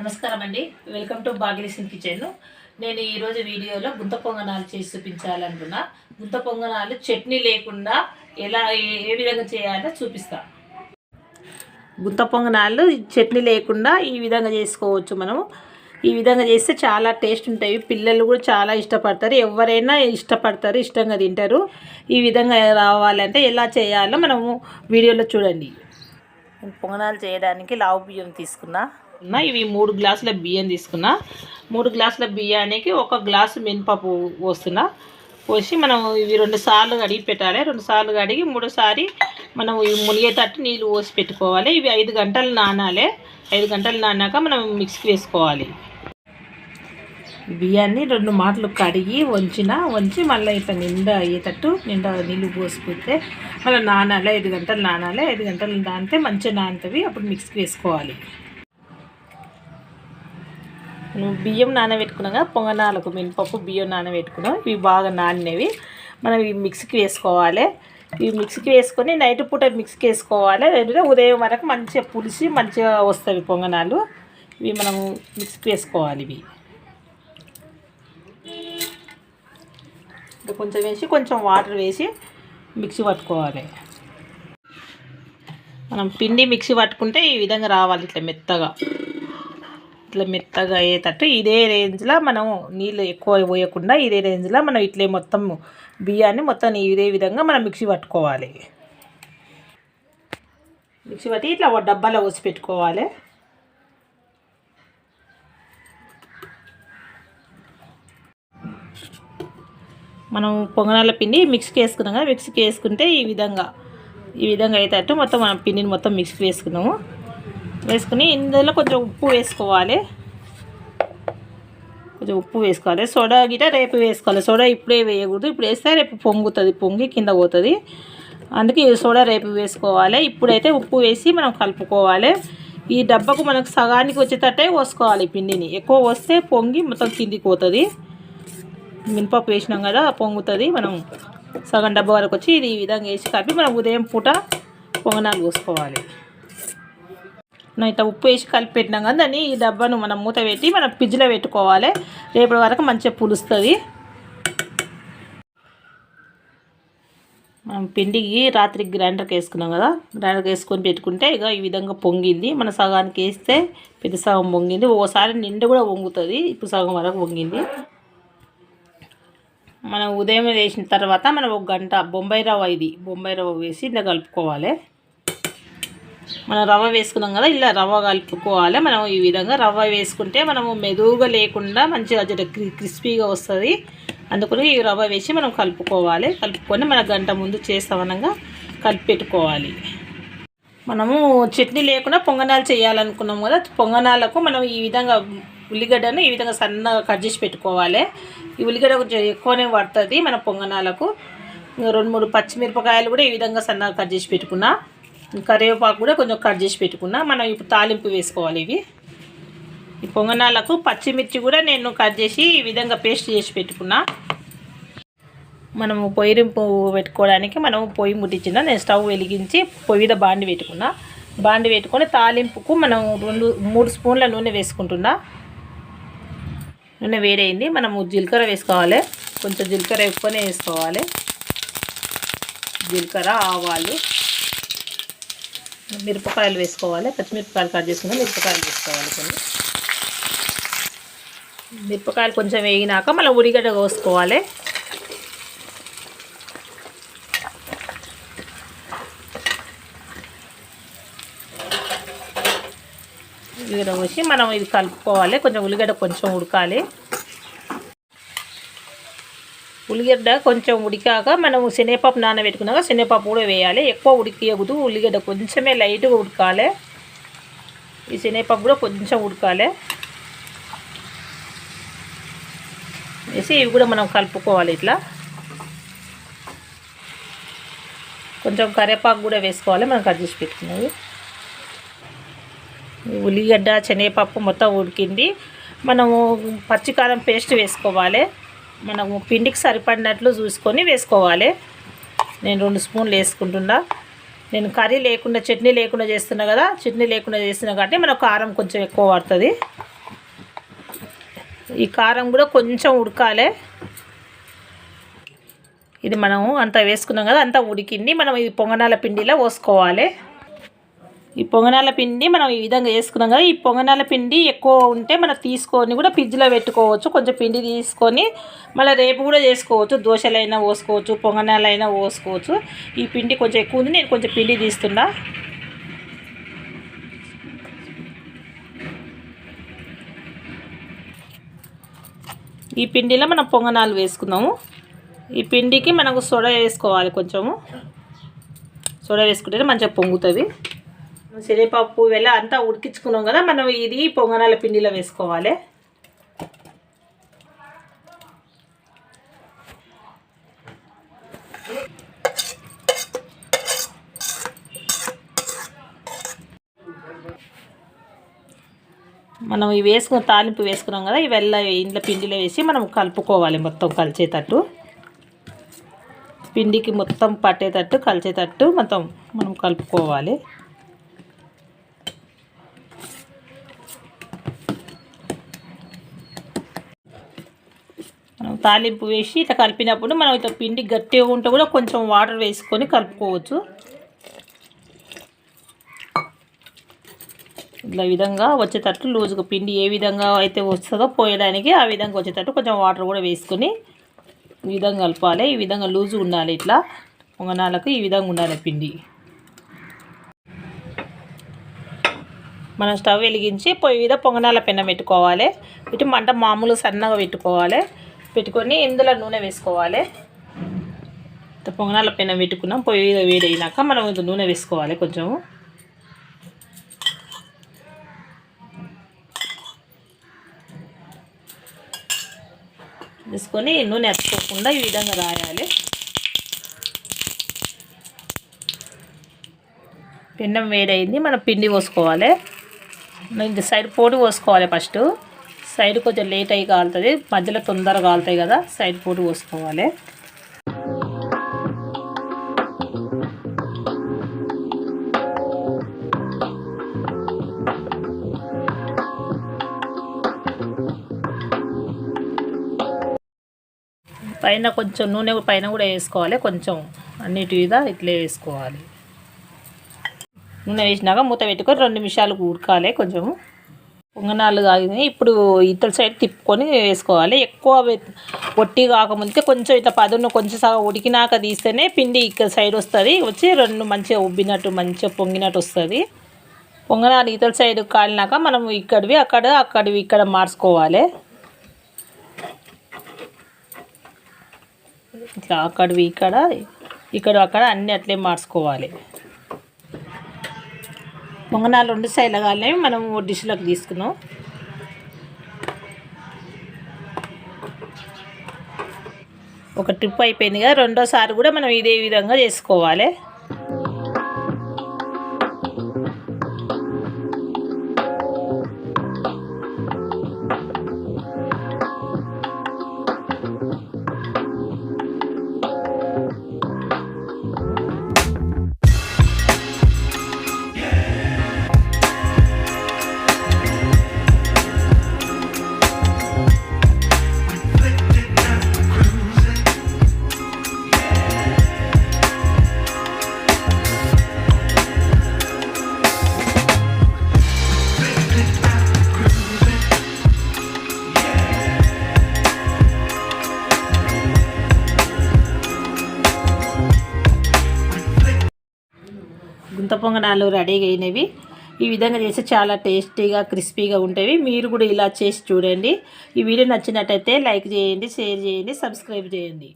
నమస్కారం అండి welcome to బాగిలిసిన్ kitchen. నేను ఈరోజు వీడియోలో గుంత పొంగనాలు చేసి చూపించాలనుకున్నా. గుంత పొంగనాలు చట్నీ లేకుండా ఎలా ఏ- విధంగా చేయాలో చూపిస్తా. గుంత పొంగనాలు చట్నీ లేకుండా ఈ విధంగా చేసుకోవచ్చు మనము. ఈ విధంగా చేస్తే చాలా టేస్ట్ ఉంటాయి. పిల్లలు కూడా చాలా ఇష్టపడతారు. ఎవరైనా ఇష్టపడతారు ఇష్టంగా తింటారు. ఈ విధంగా రావాలంటే ఎలా చేయాలో మనము వీడియోలో చూడండి. పొంగనాలు చేయడానికి లావు బియ్యం తీసుకున్నా. ఉన్నా ఇవి మూడు గ్లాసుల బియ్యం తీసుకున్నా. మూడు గ్లాసుల బియ్యానికి ఒక గ్లాసు మినపప్పు పోస్తున్నా. పోసి మనం ఇవి రెండు సార్లు కడిగి పెట్టాలి. రెండు సార్లు కడిగి మూడోసారి మనం ఇవి మునిగేటట్టు నీళ్ళు పోసి పెట్టుకోవాలి. ఇవి ఐదు గంటలు నానాలి. ఐదు గంటలు నానాక మనం మిక్సీకి వేసుకోవాలి. బియ్యాన్ని రెండు మాటలు కడిగి వంచిన వంచి మళ్ళీ ఇట్లా నిండా అయ్యేటట్టు నిండా నీళ్ళు పోసుకుంటే మళ్ళీ నానాలి. ఐదు గంటలు నానాలి. ఐదు గంటలు నానితే మంచిగా నానుతుంది అప్పుడు మిక్సీకి వేసుకోవాలి. బియ్యం నానబెట్టుకున్నాం కదా పొంగనాలకు మినపప్పు బియ్యం నానబెట్టుకున్నాం ఇవి బాగా నానినవి. మనం ఇవి మిక్సీకి వేసుకోవాలి. ఇవి మిక్సీకి వేసుకొని నైట్ పూట మిక్సీకి వేసుకోవాలి. లేదంటే ఉదయం వరకు మంచిగా పులిసి మంచిగా వస్తాయి పొంగనాలు. ఇవి మనము మిక్సీకి వేసుకోవాలి ఇవి. ఇంకా కొంచెం వేసి కొంచెం వాటర్ వేసి మిక్సీ పట్టుకోవాలి. మనం పిండి మిక్సీ పట్టుకుంటే ఈ విధంగా రావాలి ఇట్లా మెత్తగా. ఇట్లా మెత్తగా అయ్యేటట్టు ఇదే రేంజ్లో మనం నీళ్ళు ఎక్కువ పోయకుండా ఇదే రేంజ్లో మనం ఇట్లే మొత్తం బియ్యాన్ని మొత్తం ఇదే విధంగా మనం మిక్సీ పట్టుకోవాలి. మిక్సీ పట్టి ఇట్లా ఒక డబ్బాలో పోసి పెట్టుకోవాలి. మనం పొంగనాల పిండి మిక్సీకి వేసుకున్నాం కదా మిక్సీకి వేసుకుంటే ఈ విధంగా ఈ విధంగా అయ్యేటట్టు మొత్తం మనం పిండిని మొత్తం మిక్సీకి వేసుకున్నాము. వేసుకుని ఇందులో కొంచెం ఉప్పు వేసుకోవాలి. కొంచెం ఉప్పు వేసుకోవాలి. సోడా గిట రేపు వేసుకోవాలి. సోడా ఇప్పుడే వేయకూడదు. ఇప్పుడు వేస్తే రేపు పొంగుతుంది. పొంగి కింద పోతుంది. అందుకే సోడా రేపు వేసుకోవాలి. ఇప్పుడైతే ఉప్పు వేసి మనం కలుపుకోవాలి. ఈ డబ్బాకు మనకు సగానికి వచ్చేటట్టే పోసుకోవాలి పిండిని. ఎక్కువ వస్తే పొంగి మొత్తం కిందికి పోతుంది. మినపప్పు వేసినాం కదా పొంగుతుంది. మనం సగం డబ్బా వరకు వచ్చి ఇది ఈ విధంగా వేసి కలిపి మనం ఉదయం పూట పొంగనాలు పోసుకోవాలి మనం ఇట్లా ఉప్పు వేసి కలిపి పెట్టినాం కానీ దాన్ని ఈ డబ్బాను మనం మూత పెట్టి మనం ఫ్రిడ్జ్లో పెట్టుకోవాలి. రేపటి వరకు మంచిగా పులుస్తుంది. మనం పిండికి రాత్రి గ్రైండర్కి వేసుకున్నాం కదా గ్రైండర్కి వేసుకొని పెట్టుకుంటే ఇక ఈ విధంగా పొంగింది. మన సగానికి వేస్తే పెద్ద సగం పొంగింది. ఓసారి నిండు కూడా పొంగుతుంది. ఇప్పుడు సగం వరకు పొంగింది. మనం ఉదయం వేసిన తర్వాత మనం ఒక గంట బొంబాయి రవ్వ ఇది బొంబాయి రవ్వ వేసి ఇలా కలుపుకోవాలి. మనం రవ్వ వేసుకున్నాం కదా ఇలా రవ్వ కలుపుకోవాలి. మనం ఈ విధంగా రవ్వ వేసుకుంటే మనము మెదువుగా లేకుండా మంచిగా జర క్రిస్పీగా వస్తుంది. అందుకని ఈ రవ్వ వేసి మనం కలుపుకోవాలి. కలుపుకొని మన గంట ముందు చేస్తామనగా కలిపి పెట్టుకోవాలి మనము చట్నీ లేకుండా పొంగనాలు చేయాలనుకున్నాం కదా పొంగనాలకు మనం ఈ విధంగా ఉల్లిగడ్డను ఈ విధంగా సన్నగా కట్ చేసి పెట్టుకోవాలి. ఈ ఉల్లిగడ్డ కొంచెం ఎక్కువనే పడుతుంది మన పొంగనాలకు. రెండు మూడు పచ్చిమిరపకాయలు కూడా ఈ విధంగా సన్నగా కట్ చేసి పెట్టుకున్నా. కరివేపాకు కూడా కొంచెం కట్ చేసి పెట్టుకున్నా. మనం ఇప్పుడు తాలింపు వేసుకోవాలి ఇవి. ఈ పొంగనాలకు పచ్చిమిర్చి కూడా నేను కట్ చేసి ఈ విధంగా పేస్ట్ చేసి పెట్టుకున్నా. మనము పొయ్యింపు పెట్టుకోవడానికి మనం పొయ్యి ముట్టించిన నేను స్టవ్ వెలిగించి పొయ్యి మీద బాండి పెట్టుకున్నా. బాండి పెట్టుకొని తాలింపుకు మనం రెండు మూడు స్పూన్ల నూనె వేసుకుంటున్నా. నూనె వేడైంది. మనము జీలకర్ర వేసుకోవాలి. కొంచెం జీలకర్ర ఎక్కువనే వేసుకోవాలి. జీలకర్ర ఆవాలు. మిరపకాయలు వేసుకోవాలి పచ్చిమిరపకాయలు కట్ చేసుకుని మిరపకాయలు వేసుకోవాలి కొన్ని. మిరపకాయలు కొంచెం వేగినాక మళ్ళీ ఉడిగడ్డ కోసుకోవాలి. ఉల్లిగడ్డ పోసి మనం ఇది కలుపుకోవాలి కొంచెం ఉల్లిగడ్డ కొంచెం ఉడకాలి. ఉల్లిగడ్డ కొంచెం ఉడికాక మనం శనగపప్పు నానబెట్టుకున్నాక శనగపప్పు కూడా వేయాలి. ఎక్కువ ఉడికియకూడదు. ఉల్లిగడ్డ కొంచెమే లైట్గా ఉడకాలి. ఈ శనగపప్పు కూడా కొంచెం ఉడకాలి. వేసి ఇవి కూడా మనం కలుపుకోవాలి ఇట్లా. కొంచెం కరివేపాకు కూడా వేసుకోవాలి. మనం కట్ చేసి పెట్టుకున్నది. ఉల్లిగడ్డ శనగపప్పు మొత్తం ఉడికింది. మనము పచ్చికారం పేస్ట్ వేసుకోవాలి. మనము పిండికి సరిపడినట్లు చూసుకొని వేసుకోవాలి. నేను రెండు స్పూన్లు వేసుకుంటున్నా. నేను కర్రీ లేకుండా చట్నీ లేకుండా చేస్తున్నా కదా చట్నీ లేకుండా చేస్తున్నా కాబట్టి మనకు కారం కొంచెం ఎక్కువ పడుతుంది. ఈ కారం కూడా కొంచెం ఉడకాలి. ఇది మనము అంతా వేసుకున్నాం కదా అంతా ఉడికింది. మనం ఇది పొంగనాల పిండిలో పోసుకోవాలి. ఈ పొంగనాల పిండి మనం ఈ విధంగా వేసుకున్నాం కదా ఈ పొంగనాల పిండి ఎక్కువ ఉంటే మనం తీసుకొని కూడా ఫ్రిడ్జ్లో పెట్టుకోవచ్చు కొంచెం పిండి తీసుకొని మళ్ళీ రేపు కూడా చేసుకోవచ్చు దోశలైనా పోసుకోవచ్చు పొంగనాలైనా పోసుకోవచ్చు. ఈ పిండి కొంచెం ఎక్కువ ఉంది నేను కొంచెం పిండి తీస్తున్నా. ఈ పిండిలో మనం పొంగనాలు వేసుకున్నాము. ఈ పిండికి మనకు సొడ వేసుకోవాలి కొంచెము. సొడ వేసుకుంటేనే మంచిగా పొంగుతుంది. శనగపప్పు ఇవల్ల అంతా ఉడికించుకున్నాం కదా మనం ఇది పొంగనాల పిండిలో వేసుకోవాలి. మనం ఇవి వేసుకున్న తాలింపు వేసుకున్నాం కదా ఇవెల్ల ఇంట్లో పిండిలో వేసి మనం కలుపుకోవాలి మొత్తం కలిసేటట్టు. పిండికి మొత్తం పట్టేటట్టు కలిసేటట్టు మొత్తం మనం కలుపుకోవాలి. మనం తాలింపు వేసి ఇట్లా కలిపినప్పుడు మనం ఇట్లా పిండి గట్టిగా ఉంటే కూడా కొంచెం వాటర్ వేసుకొని కలుపుకోవచ్చు. ఇట్లా విధంగా వచ్చేటట్టు లూజుగా పిండి ఏ విధంగా అయితే వస్తుందో పోయడానికి ఆ విధంగా వచ్చేటట్టు కొంచెం వాటర్ కూడా వేసుకొని ఈ విధంగా కలపాలి. ఈ విధంగా లూజు ఉండాలి ఇట్లా. పొంగనాలకు ఈ విధంగా ఉండాలి పిండి. మనం స్టవ్ వెలిగించి పొయ్యి మీద పొంగనాల పెన్న పెట్టుకోవాలి. ఇటు మంట మామూలు సన్నగా పెట్టుకోవాలి. పెట్టుకొని ఇందులో నూనె వేసుకోవాలి. పొంగనాల పైన పెట్టుకున్నాం పొయ్యి వేడైనాక మనం నూనె వేసుకోవాలి కొంచెం వేసుకొని నూనె ఎత్తుకోకుండా ఈ విధంగా రాయాలి. పిండం వేడైంది మనం పిండి పోసుకోవాలి. ఇది సైడ్ పోటు పోసుకోవాలి ఫస్ట్. సైడ్ కొంచెం లేట్ అయ్యి కాలుతుంది. మధ్యలో తొందరగా కాలుతాయి కదా సైడ్ పోటు పోసుకోవాలి. పైన కొంచెం నూనె పైన కూడా వేసుకోవాలి. కొంచెం అన్నిటి మీద ఇట్లే వేసుకోవాలి. నూనె వేసినాక మూత పెట్టుకొని రెండు నిమిషాలు ఉడకాలి కొంచెం పొంగనాలు కాగినాయి ఇప్పుడు ఇతర సైడ్ తిప్పుకొని వేసుకోవాలి. ఎక్కువ ఒట్టి కాకముందే కొంచెం ఇట్లా పదును కొంచెం సగం ఉడికినాక తీస్తేనే పిండి ఇక్కడ సైడ్ వస్తుంది. వచ్చి రెండు మంచిగా ఉబ్బినట్టు మంచిగా పొంగినట్టు వస్తుంది. పొంగనాలు ఇతర సైడ్ కాలినాక మనం ఇక్కడివి అక్కడ అక్కడివి ఇక్కడ మార్చుకోవాలి. ఇట్లా అక్కడివి ఇక్కడ ఇక్కడ అక్కడ అన్నీ అట్లే మార్చుకోవాలి. పొంగనాలు రెండు సైడ్లు కాలే మనం డిష్లోకి తీసుకున్నాం ఒక ట్రిప్ అయిపోయింది కదా రెండోసారి కూడా మనం ఇదే విధంగా చేసుకోవాలి. గుంత పొంగనాలు రెడీగా అయినవి. ఈ విధంగా చేస్తే చాలా టేస్టీగా క్రిస్పీగా ఉంటాయి. మీరు కూడా ఇలా చేసి చూడండి. ఈ వీడియో నచ్చినట్టయితే లైక్ చేయండి షేర్ చేయండి సబ్స్క్రైబ్ చేయండి.